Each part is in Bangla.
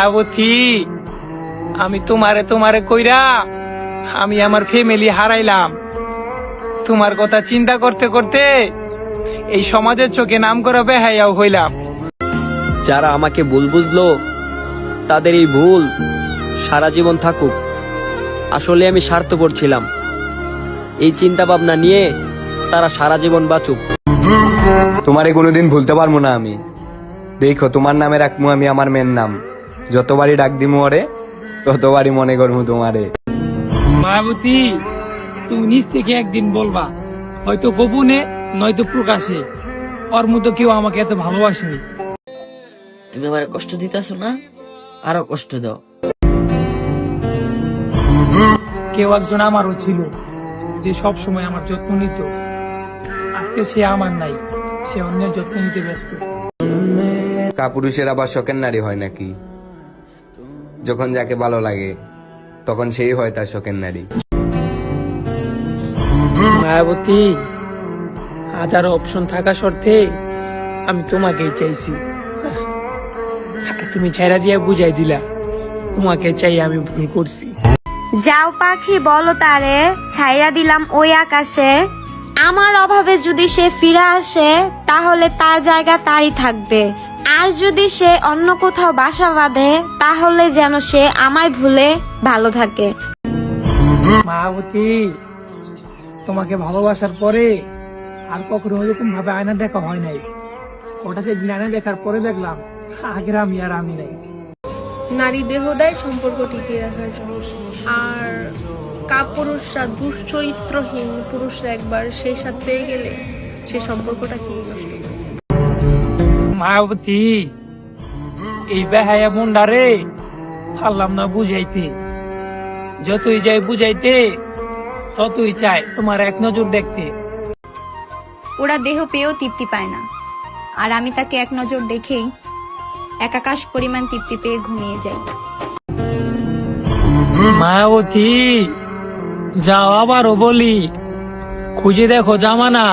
মায়াবতী আমি তোমারে তোমারে কইরা আমি আমার ফ্যামিলি হারাইলাম। তোমার কথা চিন্তা করতে করতে এই সমাজের চোখে নাম করা বেহাইয়াও হইলাম। যারা আমাকে ভুল বুঝলো তাদের এই ভুল সারা জীবন থাকুক। আসলে আমি স্বার্থপর ছিলাম। এই চিন্তা ভাবনা নিয়ে তারা সারা জীবন বাঁচুক। তোমারে কোনোদিন ভুলতে পারব না আমি। দেখো তোমার নামে রাখব আমি আমার মেয়ের নাম। যতবারই ডাক দিমু ওরে ততবারই মনে করব তোমারে। মায়াবতী তুমি নিজ থেকে একদিন বলবা হয়তো গোপনে নয়তো প্রকাশে। ওর মতো কেউ আমাকে এত ভালোবাসেনি। তুমি আমার কষ্ট দিতেছো না? আরও কষ্ট দাও। কেউ একজন আমারও ছিল যে সব সময় আমার যত্ন নিত। আজকে সে আমার নাই সে অন্যের যত্ন নিতে ব্যস্ত। কাপুরুষের আবার শখের নারী হয় নাকি? যখন যাকে ভালো লাগে তখন সেই হয় তার শখের নারী। মায়াবতী হাজারো অপশন থাকা সত্ত্বে আমি তোমাকেই চাইছি। তুমি ছেড়া দিয়া বুঝাই দিলা তোমাকে চাই আমি ভুল করছি। যাও পাখি বলো তারে ছাইরা দিলাম ওই আকাশে। আমার অভাবে যদি সে ফিরে আসে তাহলে তার জায়গা তারই থাকবে। আর যদি সে অন্য কোথাও বাসা বাঁধে তাহলে যেন সে আমায় ভুলে ভালো থাকে। মায়াবতী তোমাকে ভালোবাসার পরে আর কখনো ওরকম ভাবে আয়না দেখা হয় নাই। ওটা সেদিন আয়না দেখার পরে দেখলাম আগের আমি আর আমি নাই। নারী দেহ দেয় সম্পর্ক টিকিয়ে রাখার জন্য। আর কাপুরুষরা দুশ্চরিত্রহীন পুরুষরা একবার সেই সাথ পেয়ে গেলে সে সম্পর্কটা কি নষ্ট করে। মায়াবতী। এই বেহায়া মুন্ডারে পারলাম না বুঝাইতে। যতই যাই বুঝাইতে ততই চায় তোমার এক নজর দেখতে। ওরা দেহ পেয়েও তৃপ্তি পায় না। আর আমি তাকে এক নজর দেখেই এক আকাশ পরিমাণ তৃপ্তি পেয়ে ঘুমিয়ে যাই। মায়াবতী যাও আবারও বলি। খুঁজে দেখো জামানা।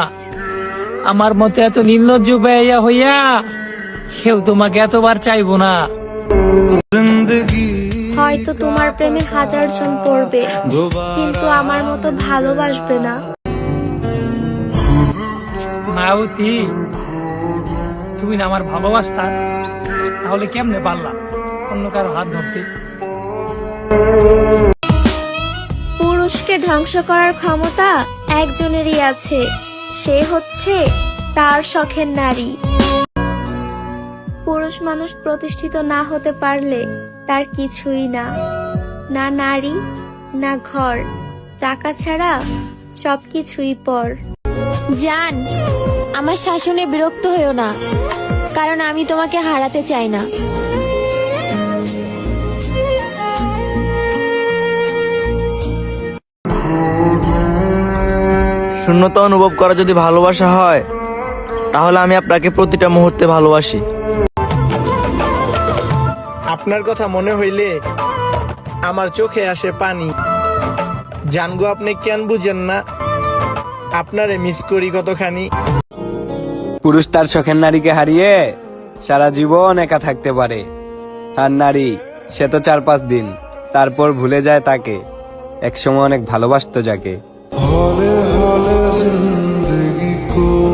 আমার মতো এত নির্লজ্জ বেয়া হইয়া কেউ তোমাকে এতবার চাইব না। হয়তো তোমার প্রেমে হাজার জন পড়বে কিন্তু আমার মতো ভালোবাসবে না। মায়াবতী তুমি না আমার ভালোবাসতা তাহলে কেমনে পারলা অন্য কারও হাত ধরতে? পুরুষকে ধ্বংস করার ক্ষমতা একজনেরই আছে। সে হচ্ছে তার শখের নারী। পুরুষ মানুষ প্রতিষ্ঠিত না হতে পারলে তার কিছুই না। না নারী, না ঘর। টাকা ছাড়া সবকিছুই পর। জান, আমার শাসনে বিরক্ত হয়েও না, কারণ আমি তোমাকে হারাতে চাই না। শূন্যতা অনুভব করা যদি ভালোবাসা হয় তাহলে আমি আপনাকে প্রতিটা মুহূর্তে ভালোবাসি। আপনার কথা মনে হইলে আমার চোখে আসে পানি। জানগো আপনি কেন বুঝেন না? আপনারে মিস করি কতখানি? পুরুষ তার শখের নারীকে হারিয়ে সারা জীবন একা থাকতে পারে। আর নারী সে তো চার পাঁচ দিন তারপর ভুলে যায় তাকে। একসময় অনেক ভালোবাসতো যাকে। हौले हौले जिंदगी को